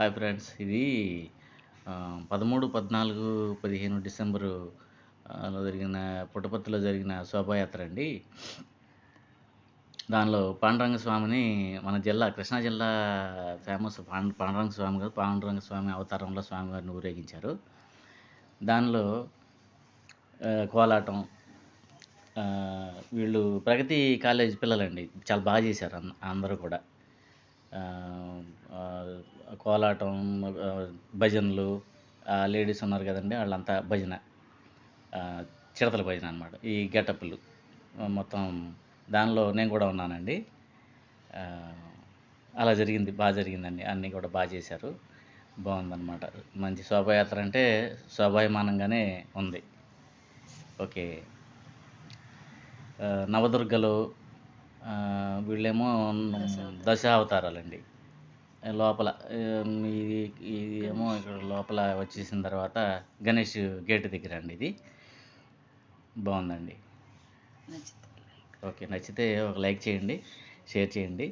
Hi friends ఇది పదమూడు పద్నాలుగు పదిహేను డిసెంబరు లో జరిగిన పుట్టపర్తిలో జరిగిన శోభాయాత్ర అండి. దానిలో పాండురంగ స్వామిని మన జిల్లా కృష్ణా జిల్లా ఫేమస్ పాండు పాండురంగ స్వామి గారు పాండురంగ స్వామి అవతారంలో స్వామివారిని ఊరేగించారు. దానిలో కోలాటం వీళ్ళు ప్రగతి కాలేజ్ పిల్లలండి చాలా బాగా చేశారు అందరూ కూడా. కోలాటం భజనలు లేడీస్ ఉన్నారు కదండి వాళ్ళంతా భజన చిడతల భజన అనమాట ఈ గెటప్లు. మొత్తం దానిలో నేను కూడా ఉన్నానండి. అలా జరిగింది బాగా జరిగిందండి అన్నీ కూడా బాగా చేశారు. బాగుందన్నమాట. మంచి శోభాయాత్ర అంటే శోభాయమానంగానే ఉంది. ఓకే. నవదుర్గలు వీళ్ళేమో దశ అవతారాలండి లోపల ఇది ఇది ఏమో ఇక్కడ లోపల వచ్చేసిన తర్వాత గణేష్ గేట్ దగ్గర అండి ఇది. బాగుందండి. ఓకే నచ్చితే ఒక లైక్ చేయండి షేర్ చేయండి.